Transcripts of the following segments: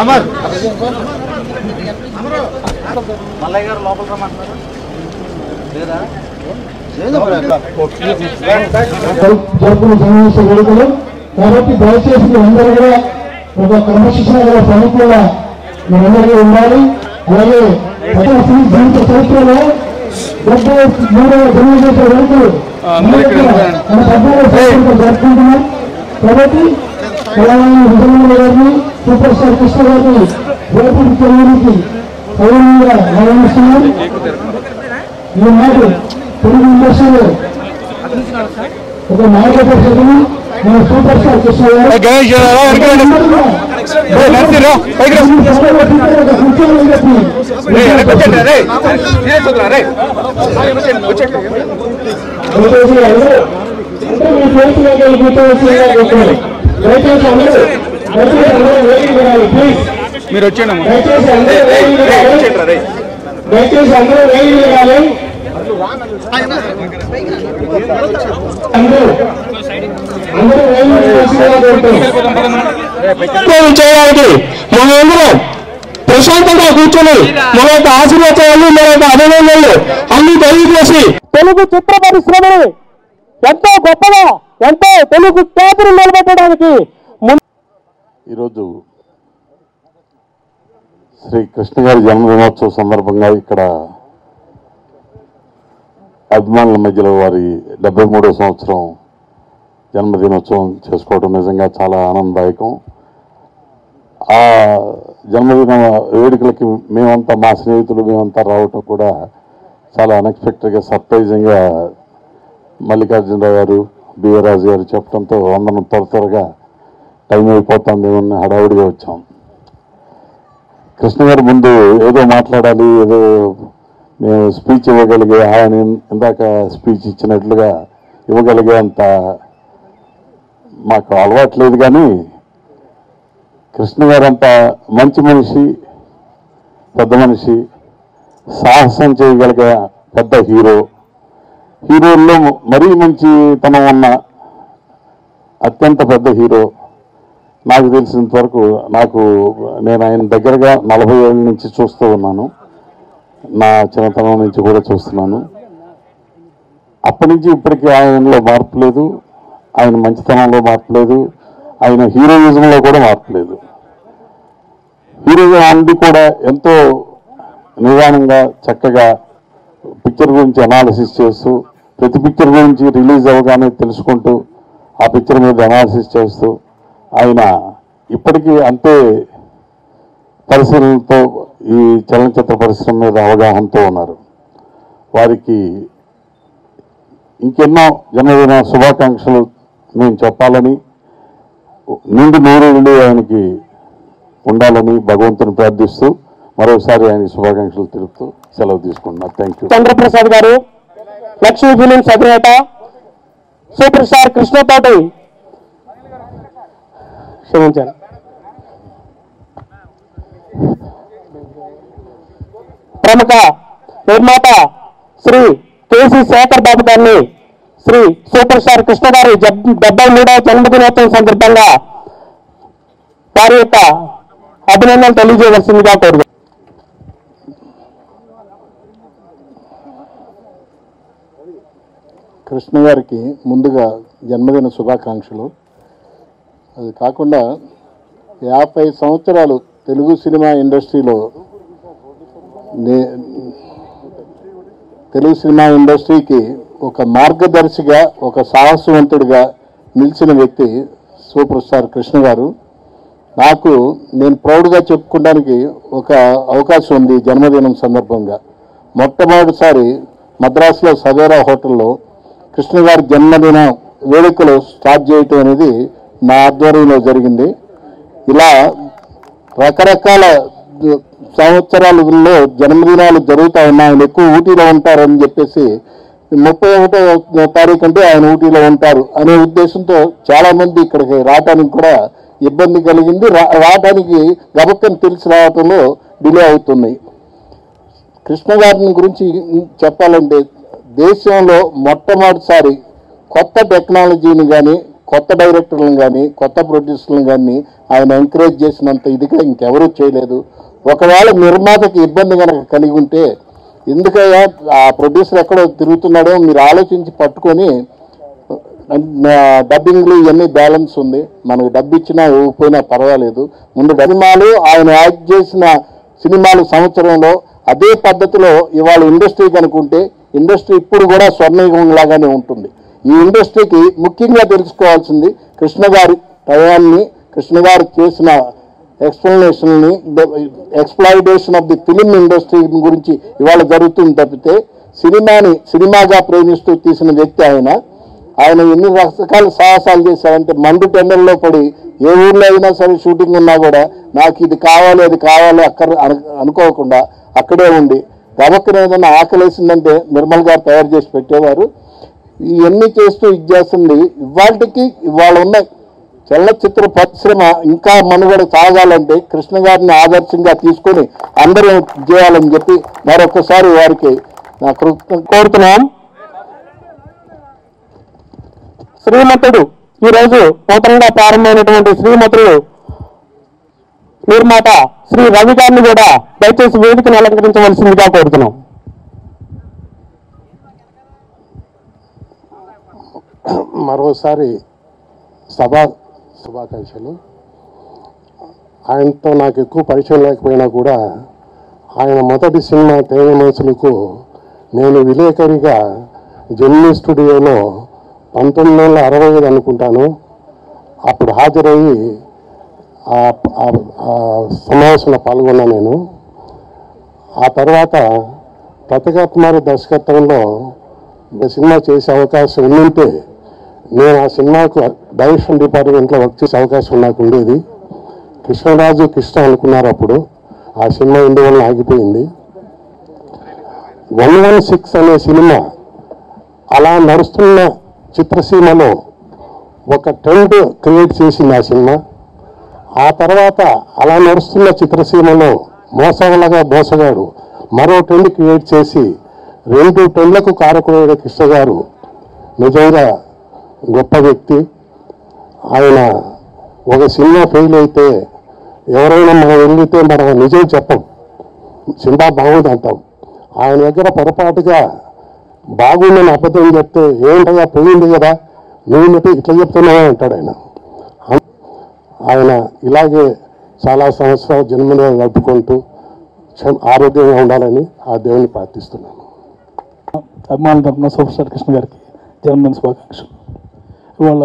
అమర్ మల్లయ్య గారు లోపల రమ్మంటున్నారు. లేదా? జరుపుకునే సన్నివేశ వేడుకలు కాబట్టి దయచేసి మీరందరూ కూడా ఒక క్రమశిక్షణ గల ప్రభుత్వంగా మీరందరూ ఉండాలి. అలాగే జీవిత చరిత్రలో డెబ్బై మూడవ వేడుకలు మన పద్నాలుగు సంవత్సరాలు జరుపుకుంటున్నాం కాబట్టి తెలంగాణ విజయనగర గారిని సూపర్ స్టార్ కృష్ణ గారిని రేపు ముఖ్యమంత్రికి సౌరంగా ఆహ్వానిస్తున్నాం ఈ మాట తెలుగు ఇండస్ట్రీలో ఒక నాయక పరిషత్తుని మన సూపర్ స్టార్ కృష్ణ గారు గణేష్ నరసింహ పైకి మీరు వచ్చేయండి దయచేసి అందరూ వేయాలి అందరూ చేయడానికి మనందరం ప్రశాంతంగా కూర్చొని మన యొక్క ఆశీర్వచనాలు మన యొక్క అభినందనలు అన్ని తెలియజేసి తెలుగు చిత్ర పరిశ్రమని ఎంతో గొప్పగా ఎంతో తెలుగు ఖ్యాతిని నిలబెట్టడానికి ఈరోజు శ్రీ కృష్ణ గారి జన్మదినోత్సవ సందర్భంగా ఇక్కడ అభిమానుల మధ్యలో వారి డెబ్బై మూడో సంవత్సరం జన్మదినోత్సవం చేసుకోవడం నిజంగా చాలా ఆనందదాయకం. ఆ జన్మదిన వేడుకలకి మేమంతా మా స్నేహితులు మేమంతా రావటం కూడా చాలా అన్ఎక్స్పెక్టెడ్గా సర్ప్రైజింగ్గా మల్లికార్జునరావు గారు బిఏ గారు చెప్పడంతో అందరం త్వర త్వరగా టైం అయిపోతుంది ఏమన్నా హడావుడిగా వచ్చాం. కృష్ణ గారు ముందు ఏదో మాట్లాడాలి ఏదో మేము స్పీచ్ ఇవ్వగలిగే ఆయన ఇందాక స్పీచ్ ఇచ్చినట్లుగా ఇవ్వగలిగే అంత మాకు అలవాట్లేదు కానీ కృష్ణ గారు అంత మంచి మనిషి పెద్ద మనిషి సాహసం చేయగలిగే పెద్ద హీరో. హీరోల్లో మరీ మంచితనం ఉన్న అత్యంత పెద్ద హీరో నాకు తెలిసినంత వరకు నాకు నేను ఆయన దగ్గరగా నలభై ఏళ్ళ నుంచి చూస్తూ ఉన్నాను. నా చిన్నతనం నుంచి కూడా చూస్తున్నాను. అప్పటి నుంచి ఇప్పటికీ ఆయనలో మార్పు లేదు. ఆయన మంచితనంలో మార్పలేదు. ఆయన హీరోయిజంలో కూడా మార్పలేదు. హీరోయిజం హీరోగా కూడా ఎంతో నిదానంగా చక్కగా పిక్చర్ గురించి అనాలిసిస్ చేస్తూ ప్రతి పిక్చర్ గురించి రిలీజ్ అవ్వగానే తెలుసుకుంటూ ఆ పిక్చర్ మీద అనాలిసిస్ చేస్తూ ఆయన ఇప్పటికీ అంతే పరిశీలనతో ఈ చలనచిత్ర పరిశ్రమ మీద అవగాహనతో ఉన్నారు. వారికి ఇంకెన్నో జన్మదిన శుభాకాంక్షలు నేను చెప్పాలని నిండు నూరేళ్ళు ఆయనకి ఉండాలని భగవంతుని ప్రార్థిస్తూ మరోసారి ఆయన శుభాకాంక్షలు తెలుపుతూ సెలవు తీసుకుంటున్నాను thank you Chandraprasad garu Lakshmi films అధినేత సూపర్ స్టార్ కృష్ణతోటి క్షమించాను ప్రముఖ నిర్మాత శ్రీ కేసీ శేఖర్ బాబు గారిని శ్రీ సూపర్ స్టార్ కృష్ణ గారి డెబ్బై మూడవ జన్మదినోత్సవం సందర్భంగా వారి యొక్క అభినందనలు తెలియజేయవలసిందిగా కోరుతున్నాను కృష్ణ గారికి ముందుగా జన్మదిన శుభాకాంక్షలు. అది కాకుండా యాభై సంవత్సరాలు తెలుగు సినిమా ఇండస్ట్రీలో నే- తెలుగు సినిమా ఇండస్ట్రీకి ఒక మార్గదర్శిగా ఒక సాహసవంతుడిగా నిలిచిన వ్యక్తి సూపర్ స్టార్ కృష్ణ గారు. నాకు నేను ప్రౌడ్గా చెప్పుకోవడానికి ఒక అవకాశం ఉంది జన్మదినం సందర్భంగా. మొట్టమొదటిసారి మద్రాసులో సవేరా హోటల్లో కృష్ణ గారి జన్మదిన వేడుకలు స్టార్ట్ చేయటం అనేది నా ఆధ్వర్యంలో జరిగింది. ఇలా రకరకాల సంవత్సరాలలో జన్మదినాలు జరుగుతూ ఉన్నాయి ఆయన ఎక్కువ ఊటీలో ఉంటారని చెప్పేసి ముప్పై ఒకటో తారీఖు అంటే ఆయన ఊటీలో ఉంటారు అనే ఉద్దేశంతో చాలా మంది ఇక్కడికి రావడానికి కూడా ఇబ్బంది కలిగింది. రా- రావడానికి గబక్కని తెలిసి రావటంలో డిలే అవుతున్నాయి కృష్ణ గారిని గురించి చెప్పాలంటే దేశంలో మొట్టమొదటిసారి కొత్త టెక్నాలజీని కానీ కొత్త డైరెక్టర్లను కానీ కొత్త ప్రొడ్యూసర్లను కానీ ఆయన ఎంకరేజ్ చేసినంత ఇదిగా ఇంకెవరూ చేయలేదు. ఒకవేళ నిర్మాతకి ఇబ్బంది కనుక కలిగి ఉంటే ఎందుకయ్యా? ఆ ప్రొడ్యూసర్ ఎక్కడో తిరుగుతున్నాడో మీరు ఆలోచించి పట్టుకొని డబ్బింగ్లు ఇవన్నీ బ్యాలెన్స్ ఉంది. మనకు డబ్బు ఇచ్చినా ఇవ్వకపోయినా పర్వాలేదు. ముందు సినిమాలు ఆయన యాక్ట్ చేసిన సినిమాలు సంవత్సరంలో అదే పద్ధతిలో ఇవాళ ఇండస్ట్రీ కనుకుంటే ఇండస్ట్రీ ఇప్పుడు కూడా స్వర్ణయుగం లాగానే ఉంటుంది. ఈ ఇండస్ట్రీకి ముఖ్యంగా తెలుసుకోవాల్సింది కృష్ణ గారి టయాన్ని కృష్ణ గారు చేసిన ఎక్స్ప్లెనేషన్ని exploitation of the film industry గురించి ఇవాళ జరుగుతుంది తప్పితే సినిమాని సినిమాగా ప్రేమిస్తూ తీసిన వ్యక్తి ఆయన. ఆయన ఎన్ని రకాల సాహసాలు చేశారంటే మండు టెండర్లో పడి ఏ ఊర్లో అయినా సరే షూటింగ్ ఉన్నా కూడా నాకు ఇది కావాలి అది కావాలి అక్కడ అనుకోకుండా అక్కడే ఉండి గబక్కన ఏదైనా ఆకలేసిందంటే నిర్మల్ గారు తయారు చేసి పెట్టేవారు. ఇవన్నీ చేస్తూ ఇది చేస్తుంది. ఇవాళకి ఇవాళ ఉన్న చలనచిత్ర పరిశ్రమ ఇంకా మనుగడ సాగాలంటే కృష్ణ గారిని ఆదర్శంగా తీసుకొని అందరూ చేయాలని చెప్పి మరొకసారి వారికి నా కోరుతున్నాం. శ్రీమతుడు. ఈరోజు నూతనంగా ప్రారంభమైనటువంటి శ్రీమతుడు నిర్మాత శ్రీ రవి గారిని కూడా దయచేసి వేదికను అలంకరించవలసిందిగా కోరుతున్నాం. మరోసారి సభా శుభాకాంక్షలు. ఆయనతో నాకు ఎక్కువ పరిచయం లేకపోయినా కూడా ఆయన మొదటి సినిమా తేగ మనసులకు నేను విలేకరిగా జెమినీ స్టూడియోలో పంతొమ్మిది వందల అరవై ఐదు అనుకుంటాను. అప్పుడు హాజరయ్యి ఆ- సమావేశంలో పాల్గొన్నా నేను. ఆ తర్వాత ప్రతికాత్మారి దర్శకత్వంలో సినిమా చేసే అవకాశం ఉండింటే నేను ఆ సినిమాకు డైరెక్షన్ డిపార్ట్మెంట్లో వర్క్ చేసే అవకాశం నాకు ఉండేది. కృష్ణరాజు కృష్ణ అనుకున్నారు అప్పుడు. ఆ సినిమా ఇందువల్ల ఆగిపోయింది. వన్ వన్ సిక్స్ అనే సినిమా అలా నడుస్తున్న చిత్రసీమలో ఒక ట్రెండ్ క్రియేట్ చేసింది ఆ సినిమా. ఆ తర్వాత అలా నడుస్తున్న చిత్రసీమలో మోసగలగా మోసగాడు మరో ట్రెండ్ క్రియేట్ చేసి రెండు ట్రెండ్లకు కారకుడైన కృష్ణ గారు నిజంగా గొప్ప వ్యక్తి. ఆయన ఒక సినిమా ఫెయిల్ అయితే ఎవరైనా మనం వెళ్ళితే మనం నిజం చెప్పం. సినిమా బాగుంది అంటాం. ఆయన దగ్గర పొరపాటుగా బాగుందని అబద్ధం చెప్తే ఏంటయ్యా పోయింది కదా? నువ్వు చెప్పి ఇట్లా చెప్తున్నావా అంటాడు ఆయన. ఆయన ఇలాగే చాలా సంవత్సరాలు జన్మలో గడుపుకుంటూ ఆరోగ్యంగా ఉండాలని ఆ దేవుని ప్రార్థిస్తున్నాను. అభిమానుల తరఫున సూపర్ కృష్ణ గారికి జన్మదిన శుభాకాంక్షలు. ఇవాళ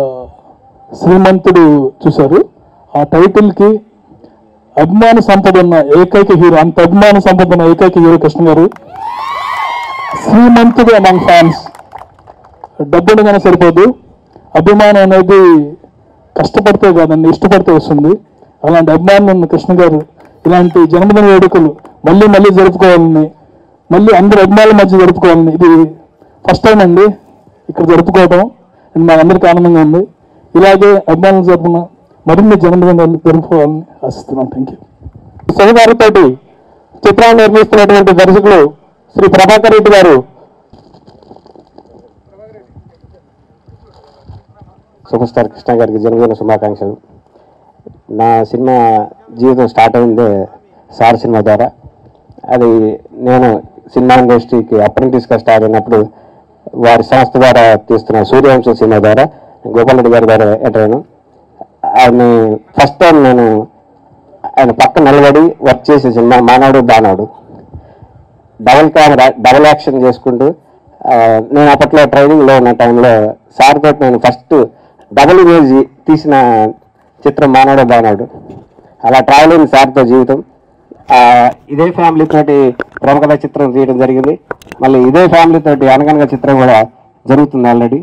శ్రీమంతుడు చూశారు. ఆ టైటిల్కి అభిమాన సంపద ఉన్న ఏకైక హీరో అంత అభిమాన సంపద ఉన్న ఏకైక హీరో కృష్ణ గారు. శ్రీమంతుడు అమంగ్ ఫ్యాన్స్ డబ్బు ఉండగానే సరిపోదు. అభిమానం అనేది కష్టపడితే కాదండి ఇష్టపడితే వస్తుంది. అలాంటి అభిమానులు ఉన్న కృష్ణ గారు ఇలాంటి జన్మదిన వేడుకలు మళ్ళీ మళ్ళీ జరుపుకోవాలని మళ్ళీ అందరు అభిమానుల మధ్య జరుపుకోవాలని ఇది ఫస్ట్ టైం అండి. ఇక్కడ జరుపుకోవడం ఇది మా ఆనందంగా ఉంది. ఇలాగే అభిమానులు జరుపున మరిన్ని జన్మదినాలు జరుపుకోవాలని ఆశిస్తున్నాను థ్యాంక్ యూ శని చిత్రాలు నిర్మిస్తున్నటువంటి దర్శకులు శ్రీ ప్రభాకర్ రెడ్డి గారు. సూపర్ స్టార్ కృష్ణ గారికి జన్మదిన శుభాకాంక్షలు. నా సినిమా జీవితం స్టార్ట్ అయిందే సార్ సినిమా ద్వారా. అది నేను సినిమా ఇండస్ట్రీకి అప్రెంటిస్గా స్టార్ట్ అయినప్పుడు వారి సంస్థ ద్వారా తీస్తున్న సూర్యవంశ సినిమా ద్వారా గోపాలరెడ్డి గారి ద్వారా ఎంటర్ అయ్యాను ఆయన ఫస్ట్ టైం నేను ఆయన పక్క నిలబడి వర్క్ చేసే సినిమా మానవుడు బానాడు డబల్ కెమెరా డబల్ యాక్షన్ చేసుకుంటూ నేను అప్పట్లో ట్రైనింగ్లో ఉన్న టైంలో సార్ తోటి నేను ఫస్ట్ డబుల్ ఇమేజ్ తీసిన చిత్రం మానవుడు బానాడు అలా ట్రావెలింగ్ సార్తో జీవితం. ఇదే ఫ్యామిలీ తోటి ప్రముఖత చిత్రం తీయడం జరిగింది. మళ్ళీ ఇదే ఫ్యామిలీ తోటి అనగనగా చిత్రం కూడా జరుగుతుంది ఆల్రెడీ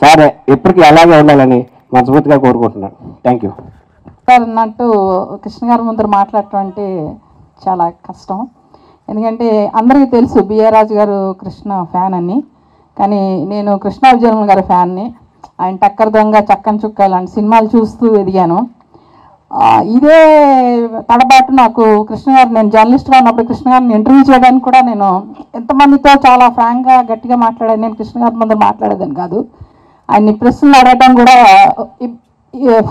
సార్ ఎప్పటికీ అలాగే ఉండాలని మనస్ఫూర్తిగా కోరుకుంటున్నాను. థ్యాంక్ యూ సార్ అన్నట్టు కృష్ణ గారి ముందర మాట్లాడటం అంటే చాలా కష్టం. ఎందుకంటే అందరికీ తెలుసు బిఆర్ రాజు గారు కృష్ణ ఫ్యాన్ అని. కానీ నేను కృష్ణ విజయన్ గారి ఫ్యాన్ని. ఆయన టక్కర్ దొంగ చక్కని చుక్క లాంటి సినిమాలు చూస్తూ ఎదిగాను. ఇదే తడబాటు నాకు కృష్ణగారు నేను జర్నలిస్ట్గా ఉన్నప్పుడు కృష్ణగారిని ఇంటర్వ్యూ చేయడానికి కూడా నేను ఎంతమందితో చాలా ఫ్రాంక్గా గట్టిగా మాట్లాడాను. నేను కృష్ణగారి ముందు మాట్లాడేదని మాట్లాడేదాన్ని కాదు. ఆయన్ని ప్రశ్నలు అడగటం కూడా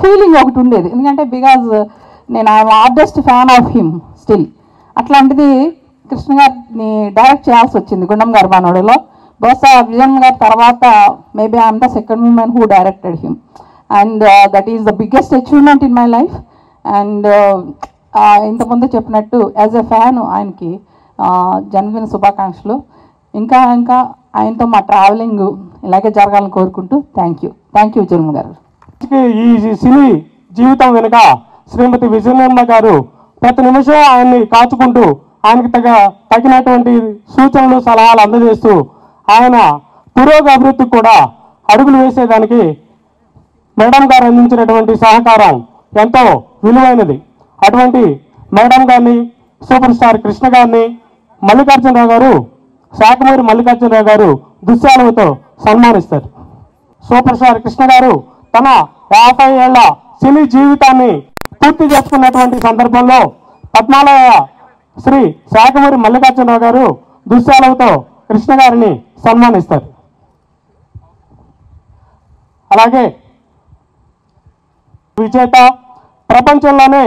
ఫీలింగ్ ఒకటి ఉండేది. ఎందుకంటే బికాజ్ నేను I hardest fan of him still అట్లాంటిది కృష్ణ గారిని డైరెక్ట్ చేయాల్సి వచ్చింది గుండం గారి మనోడిలో. బహుశా విజయన్ గారి తర్వాత maybe I'm the second woman who directed him and that is the biggest achievement in my life and um, ఇంతకుముందు చెప్పినట్టు యాజ్ ఎ ఫ్యాన్ ఆయనకి జన్మదిన శుభాకాంక్షలు. ఇంకా ఇంకా ఆయనతో మా ట్రావెలింగ్ ఇలాగే జరగాలని కోరుకుంటూ థ్యాంక్ యూ థ్యాంక్ యూ జన్మ గారు. ఈ సినీ జీవితం వెనుక శ్రీమతి విజయనమ్మ గారు ప్రతి నిమిషం ఆయన్ని కాచుకుంటూ ఆయనకి తగ తగినటువంటి సూచనలు సలహాలు అందజేస్తూ ఆయన పురోగభివృద్ధికి కూడా అడుగులు వేసేదానికి మేడం గారు అందించినటువంటి సహకారం ఎంతో విలువైనది. అటువంటి మేడం గారిని సూపర్ స్టార్ కృష్ణ గారిని మల్లికార్జునరావు గారు శాఖమూరి మల్లికార్జునరావు గారు దుశ్శాలువతో సన్మానిస్తారు. సూపర్ స్టార్ కృష్ణ గారు తన యాభై ఏళ్ళ సినీ జీవితాన్ని పూర్తి చేసుకున్నటువంటి సందర్భంలో పద్మాలయ శ్రీ శాఖమూరి మల్లికార్జునరావు గారు దుశ్శాలతో కృష్ణ గారిని సన్మానిస్తారు. అలాగే విజేత. ప్రపంచంలోనే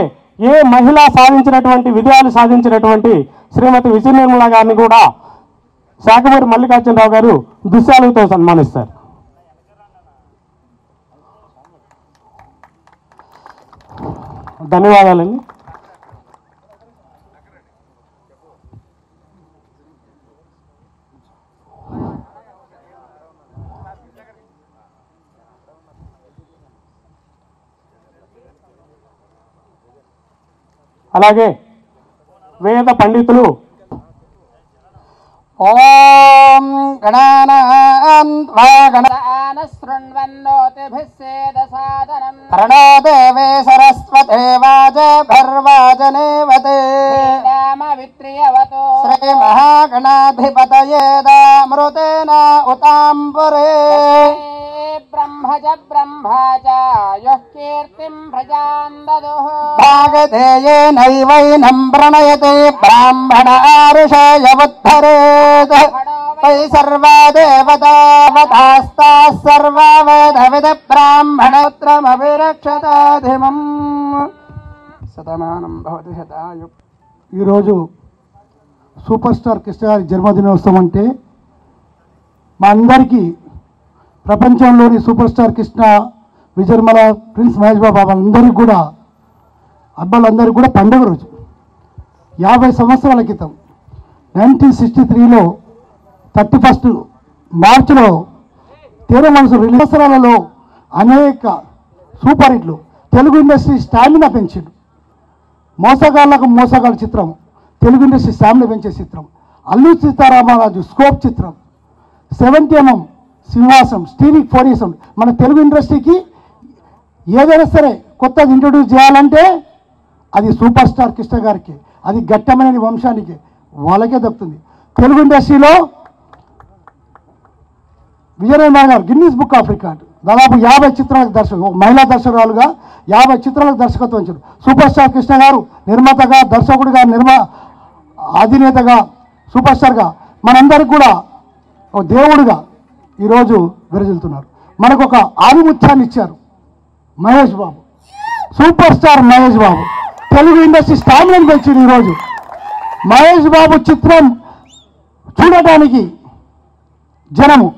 ఏ మహిళ సాధించినటువంటి విజయాలు సాధించినటువంటి శ్రీమతి విజయ నిర్మల గారిని కూడా శాఖమూరి మల్లికార్జునరావు గారు దుశ్శాలతో సన్మానిస్తారు. ధన్యవాదాలండి. అలాగే వేద పండితులు ఓం గణానాం త్వా గణ ప్రణో దేవే సరస్వతే వాజభిర్వాజనేవతే శ్రీ మహాగణాధిపతయేదామృతేన ఉతాంబురే. బ్రహ్మజ బ్రహ్మజ యః కీర్తిం ప్రజాన్ దదుః భాగధేయేనైవైనం ప్రణయతే బ్రాహ్మణ ఆరుషయముద్ధరేత్ వై సర్వా దేవతావతాస్తాः సర్వా వేద విద బ్రాహ్మణోత్రమభిరక్షతాధిమం శతమానం భవతి శతాయు ఈరోజు సూపర్ స్టార్ కృష్ణ గారి జన్మదినోత్సవం అంటే మా అందరికీ ప్రపంచంలోని super star Krishna విజయర్మల prince Mahesh Babu వాళ్ళందరికీ కూడా అబ్బాయిలందరికీ కూడా పండుగ రోజు. యాభై సంవత్సరాల క్రితం నైన్టీన్ సిక్స్టీ త్రీలో థర్టీ ఫస్ట్ మార్చిలో తేర మనసు రెండు సంవత్సరాలలో అనేక సూపర్ హిట్లు తెలుగు ఇండస్ట్రీ స్టామినా పెంచిండు. మోసగాళ్ళకు మోసగాళ్ళ చిత్రం తెలుగు ఇండస్ట్రీ స్టామినా పెంచే చిత్రం అల్లు సీతారామరాజు స్కోప్ చిత్రం సెవెంటీ ఎంఎం సింహాసం స్టీరిక్ ఫోరీసం మన తెలుగు ఇండస్ట్రీకి ఏదైనా సరే కొత్తది ఇంట్రొడ్యూస్ చేయాలంటే అది సూపర్ స్టార్ కృష్ణ గారికి అది గట్టమైన వంశానికి వాళ్ళకే దక్కుతుంది. తెలుగు ఇండస్ట్రీలో విజయనారాయణ గారు గిన్నీస్ బుక్ ఆఫ్ రికార్డ్. దాదాపు యాభై చిత్రాలకు దర్శకు మహిళా దర్శకురాలుగా యాభై చిత్రాలకు దర్శకత్వం ఇచ్చారు. సూపర్ స్టార్ కృష్ణ గారు నిర్మాతగా దర్శకుడిగా నిర్మా అధినేతగా సూపర్ స్టార్గా మనందరికి కూడా ఓ దేవుడిగా ఈరోజు విరజిల్తున్నారు మనకు ఒక ఆధిముత్యాన్ని ఇచ్చారు Mahesh Babu. Super star Mahesh Babu. Telugu industry స్టామినాని పెంచింది ఈరోజు. మహేష్ బాబు చిత్రం చూడటానికి జనము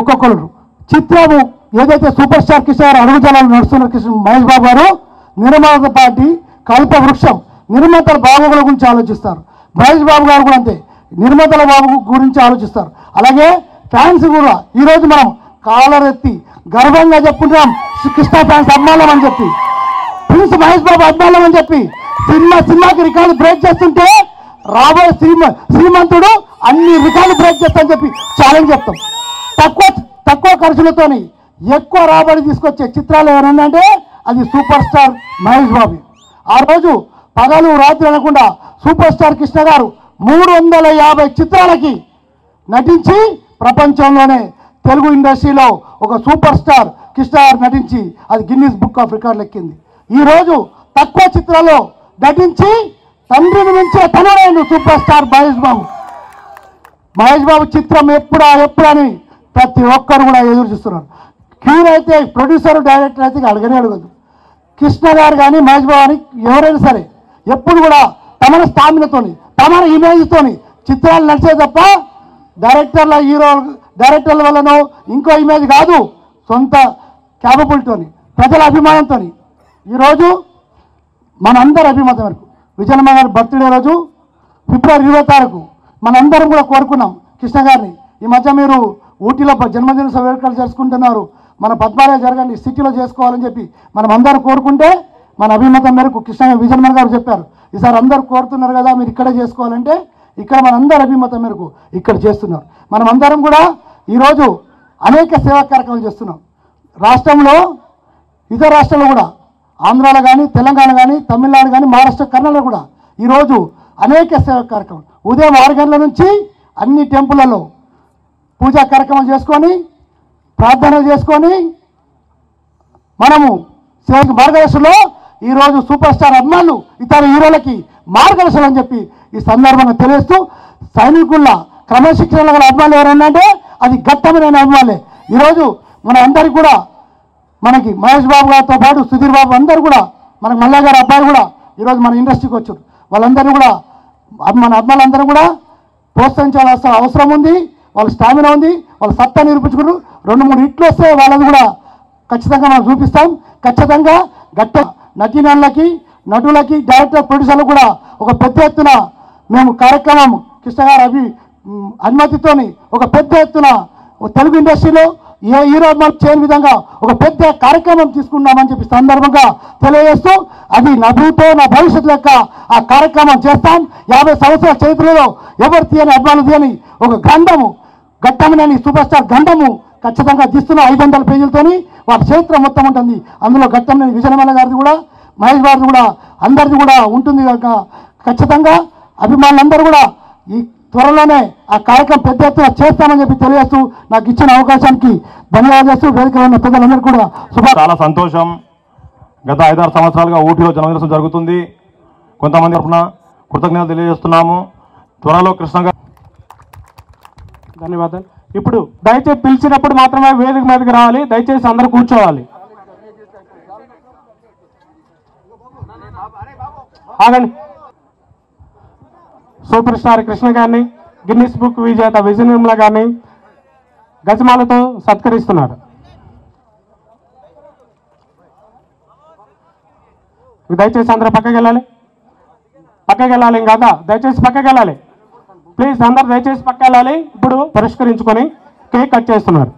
ఒక్కొక్కరు. చిత్రము ఏదైతే సూపర్ స్టార్ కిషోర్ అడుగుజలాలు నడుస్తున్న కిషన్ మహేష్ బాబు గారు నిర్మాత పార్టీ కల్ప వృక్షం నిర్మాతల బాబుల గురించి ఆలోచిస్తారు. మహేష్ బాబు గారు కూడా అంతే నిర్మాతల బాబు గురించి ఆలోచిస్తారు. అలాగే ఫ్యాన్స్ కూడా ఈరోజు మనం కాలర్ ఎత్తి గర్వంగా చెప్పుకుంటున్నాం. కృష్ణ ఫ్యాన్స్ అభిమానం అని చెప్పి ప్రిన్స్ మహేష్ బాబు అభిమానం అని చెప్పి సినిమా సినిమాకి రికార్డు బ్రేక్ చేస్తుంటే రాబోయే శ్రీమ శ్రీమంతుడు అన్ని రికార్డు బ్రేక్ చేస్తామని చెప్పి ఛాలెంజ్ చెప్తాం. తక్కువ తక్కువ ఖర్చులతోని ఎక్కువ రాబడి తీసుకొచ్చే చిత్రాలు ఎవరన్నా అంటే అది సూపర్ స్టార్ మహేష్ బాబు. ఆ రోజు పగలు రాత్రి అనకుండా సూపర్ స్టార్ కృష్ణ గారు మూడు వందల యాభై చిత్రాలకి నటించి ప్రపంచంలోనే తెలుగు ఇండస్ట్రీలో ఒక సూపర్ స్టార్ కృష్ణ గారు నటించి అది గిన్నీస్ బుక్ ఆఫ్ రికార్డ్ లెక్కింది. ఈరోజు తక్కువ చిత్రాల్లో నటించి తండ్రిని మించే తనడైన సూపర్ స్టార్ మహేష్ బాబు. మహేష్ బాబు చిత్రం ఎప్పుడా ఎప్పుడని ప్రతి ఒక్కరు కూడా ఎదురు చూస్తున్నారు. హీరో అయితే ప్రొడ్యూసర్ డైరెక్టర్ అయితే అడగనే అడగదు కృష్ణ గారు కానీ మహేష్ బాబు కానీ ఎవరైనా సరే ఎప్పుడు కూడా తమన స్టామినతోని తమన ఇమేజ్తోని చిత్రాలు నడిచే తప్ప డైరెక్టర్ల హీరో డైరెక్టర్ల వల్లనో ఇంకో ఇమేజ్ కాదు సొంత క్యాపబిలిటీతోని ప్రజల అభిమానంతో ఈరోజు మనందరి అభిమతం వరకు విజయనమ్మ గారి బర్త్డే రోజు ఫిబ్రవరి ఇరవై తారీఖు మనందరం కూడా కోరుకున్నాం కృష్ణ గారిని. ఈ మధ్య మీరు ఊటీలో జన్మదిన వేడుకలు చేసుకుంటున్నారు మన పద్మాలయ జరగండి సిటీలో చేసుకోవాలని చెప్పి మనం అందరూ కోరుకుంటే మన అభిమతం మేరకు కృష్ణ విజయనమ్మ గారు చెప్పారు. ఈసారి అందరూ కోరుతున్నారు కదా మీరు ఇక్కడే చేసుకోవాలంటే ఇక్కడ మనందరి అభిమతం మేరకు ఇక్కడ చేస్తున్నారు మనం అందరం కూడా ఈరోజు అనేక సేవా కార్యక్రమాలు చేస్తున్నాం. రాష్ట్రంలో ఇతర రాష్ట్రాల్లో కూడా ఆంధ్రాలో కానీ తెలంగాణ కానీ తమిళనాడు కానీ మహారాష్ట్ర కర్ణాటక కూడా ఈరోజు అనేక సేవా కార్యక్రమాలు. ఉదయం ఆరు గంటల నుంచి అన్ని టెంపుల్లలో పూజా కార్యక్రమాలు చేసుకొని ప్రార్థనలు చేసుకొని మనము సేవకి మార్గదర్శనలో ఈరోజు సూపర్ స్టార్ అభిమానులు ఇతర హీరోలకి మార్గదర్శనం అని చెప్పి ఈ సందర్భంగా తెలుస్తూ సైనికుల క్రమశిక్షణ గల అభిమానులు ఎవరన్నా అంటే అది ఘట్టమైన అభిమానులే. ఈరోజు మన అందరికి కూడా మనకి మహేష్ బాబు గారితో పాటు సుధీర్ బాబు అందరు కూడా మనకి మల్లా గారి అబ్బాయి కూడా ఈరోజు మన ఇండస్ట్రీకి వచ్చారు. వాళ్ళందరూ కూడా మన అభిమానులందరూ కూడా ప్రోత్సహించాల్సిన అవసరం ఉంది వాళ్ళ స్టామినా ఉంది వాళ్ళ సత్తా నిరూపించుకున్నారు రెండు మూడు ఇట్లు వస్తే వాళ్ళది కూడా ఖచ్చితంగా మనం చూపిస్తాం. ఖచ్చితంగా గట్ట నటీనళ్ళకి నటులకి డైరెక్టర్ ప్రొడ్యూసర్లకు కూడా ఒక పెద్ద ఎత్తున మేము కార్యక్రమం కృష్ణగారు అవి అభి అనుమతితోని ఒక పెద్ద ఎత్తున తెలుగు ఇండస్ట్రీలో ఏ హీరో మనం చేయని విధంగా ఒక పెద్ద కార్యక్రమం తీసుకున్నామని చెప్పి సందర్భంగా తెలియజేస్తూ అది నా భూతో నా భవిష్యత్తు లెక్క ఆ కార్యక్రమం చేస్తాం. యాభై సంవత్సరాల చరిత్రలో ఎవరు తీయని అభిమానులు తీయని ఒక గంధము ఘట్టమునని సూపర్ స్టార్ గంధము ఖచ్చితంగా తీస్తున్న ఐదు వందల పేజీలతోని వాటి చరిత్ర మొత్తం ఉంటుంది. అందులో ఘట్టమని విజయనమల గారిది కూడా మహేష్ గారిది కూడా అందరిది కూడా ఉంటుంది కనుక ఖచ్చితంగా అభిమానులందరూ కూడా ఈ త్వరలోనే ఆ కార్యక్రమం పెద్ద ఎత్తున చేస్తామని చెప్పి తెలియజేస్తూ నాకు ఇచ్చిన అవకాశానికి ధన్యవాదాలు చేస్తూ వేదికలో ఉన్న పెద్దలందరూ కూడా శుభ చాలా సంతోషం. గత ఐదారు సంవత్సరాలుగా ఊటీలో జన్మదినం జరుగుతుంది. కొంతమంది తరఫున కృతజ్ఞతలు తెలియజేస్తున్నాము. త్వరలో కృష్ణ గారు ధన్యవాదాలు. ఇప్పుడు దయచేసి పిలిచినప్పుడు మాత్రమే వేదిక మీదకి రావాలి. దయచేసి అందరూ కూర్చోవాలి. ఆగండి. సూపర్ స్టార్ కృష్ణ గారిని గిన్నిస్ బుక్ విజేత విజయ నిర్మల గారిని గజమాలతో సత్కరిస్తున్నారు. దయచేసి అందరూ పక్కకి వెళ్ళాలి. పక్కకి వెళ్ళాలి ఇంకా దయచేసి పక్కకి వెళ్ళాలి. ప్లీజ్ అందరు దయచేసి పక్క వెళ్ళాలి. ఇప్పుడు పరిష్కరించుకొని కేక్ కట్ చేస్తున్నారు.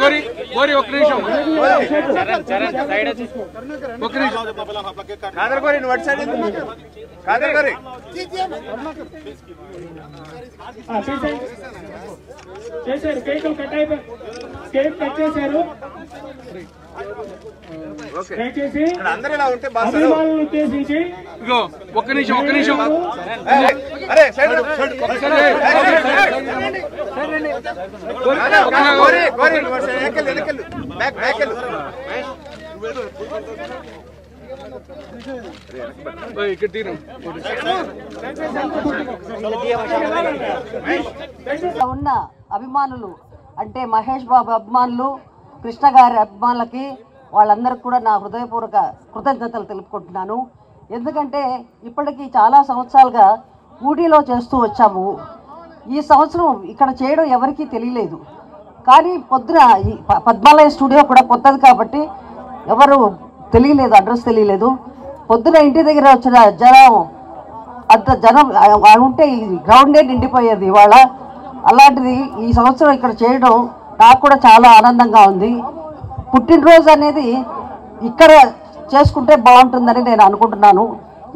గోరి గోరి ఒక్క నిమిషం. ఒక్క నిమిషం. కాదర్ గోరి నువ్వు అటు సైడ్ కాదర్ గోరి. చేశారు. కేక్ కట్ అయిపోయి కేక్ కట్ చేశారు. దయచేసి. అభిమానులను ఉద్దేశించి ఇగో ఒక్క నిమిషం ఒక్క నిమిషం అరే సైడ్ సైడ్ గోరి గోరి బ్యాక్ బ్యాక్ ఇక్కడ ఉన్న అభిమానులు అంటే మహేష్ బాబు అభిమానులు కృష్ణ గారి అభిమానులకి వాళ్ళందరికీ కూడా నా హృదయపూర్వక కృతజ్ఞతలు తెలుపుకుంటున్నాను. ఎందుకంటే ఇప్పటికీ చాలా సంవత్సరాలుగా ఊటీలో చేస్తూ వచ్చాము. ఈ సంవత్సరం ఇక్కడ చేయడం ఎవరికీ తెలియలేదు. కానీ పొద్దున ఈ పద్మాలయ స్టూడియో కూడా కొత్తది కాబట్టి ఎవరు తెలియలేదు అడ్రస్ తెలియలేదు. పొద్దున ఇంటి దగ్గర వచ్చిన జనం అంత జనం ఉంటే ఈ గ్రౌండే నిండిపోయేది ఇవాళ. అలాంటిది ఈ సంవత్సరం ఇక్కడ చేయడం నాకు కూడా చాలా ఆనందంగా ఉంది. పుట్టినరోజు అనేది ఇక్కడ చేసుకుంటే బాగుంటుందని నేను అనుకుంటున్నాను.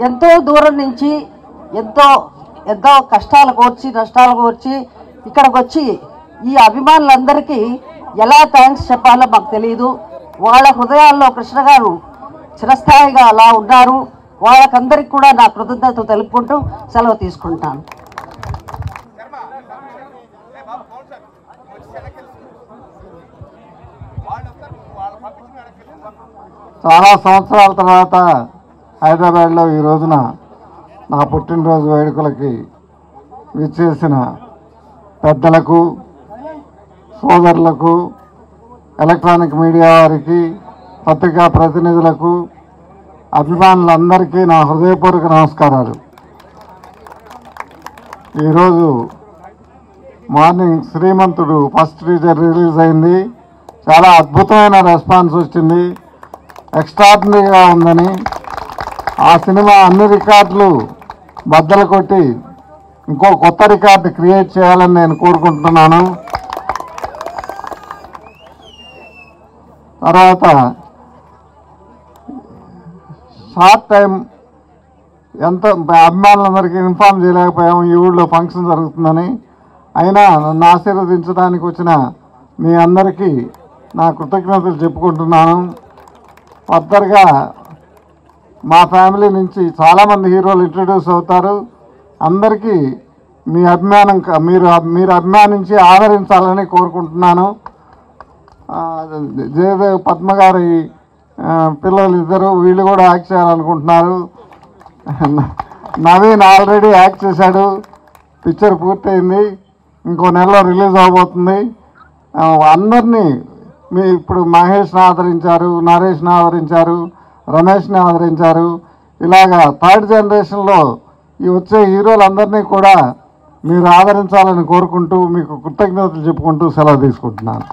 ఎంతో దూరం నుంచి ఎంతో ఎంతో కష్టాలు కోర్చి నష్టాలు కోర్చి ఇక్కడికి వచ్చి ఈ అభిమానులందరికీ ఎలా థ్యాంక్స్ చెప్పాలో మాకు తెలియదు వాళ్ళ హృదయాల్లో కృష్ణ గారు చిరస్థాయిగా అలా ఉన్నారు. వాళ్ళకందరికి కూడా నా కృతజ్ఞతలు తెలుపుకుంటూ సెలవు తీసుకుంటాను. చాలా సంవత్సరాల తర్వాత హైదరాబాద్లో ఈ రోజున నా పుట్టినరోజు వేడుకలకి విచ్చేసిన పెద్దలకు సోదరులకు ఎలక్ట్రానిక్ మీడియా వారికి పత్రికా ప్రతినిధులకు అభిమానులందరికీ నా హృదయపూర్వక నమస్కారాలు. ఈరోజు morning Srimanthudu first teaser release అయింది. చాలా అద్భుతమైన రెస్పాన్స్ వచ్చింది. ఎక్స్ట్రాడినరీగా ఉందని ఆ సినిమా అన్ని రికార్డులు బద్దలు కొట్టి ఇంకో కొత్త రికార్డు క్రియేట్ చేయాలని నేను కోరుకుంటున్నాను. తర్వాత షార్ట్ టైం ఎంత అభిమానులందరికీ ఇన్ఫామ్ చేయలేకపోయాము ఈ ఊళ్ళో ఫంక్షన్ జరుగుతుందని. అయినా నన్ను ఆశీర్వదించడానికి వచ్చిన మీ అందరికీ నా కృతజ్ఞతలు చెప్పుకుంటున్నాను. ఫర్దర్గా మా ఫ్యామిలీ నుంచి చాలామంది హీరోలు ఇంట్రడ్యూస్ అవుతారు. అందరికీ మీ అభిమానం క- మీరు మీరు అభిమానించి ఆదరించాలని కోరుకుంటున్నాను. జయదేవ్ పద్మ గారి పిల్లలు ఇద్దరు వీళ్ళు కూడా యాక్ట్ చేయాలనుకుంటున్నారు. నవీన్ ఆల్రెడీ యాక్ట్ చేశాడు. పిక్చర్ పూర్తయింది. ఇంకో నెలలో రిలీజ్ అవబోతుంది. అందరినీ మీ ఇప్పుడు మహేష్ని ఆదరించారు నరేష్ని ఆదరించారు రమేష్ని ఆదరించారు. ఇలాగా థర్డ్ జనరేషన్లో ఈ వచ్చే హీరోలందరినీ కూడా మీరు ఆదరించాలని కోరుకుంటూ మీకు కృతజ్ఞతలు చెప్పుకుంటూ సెలవు తీసుకుంటున్నాను.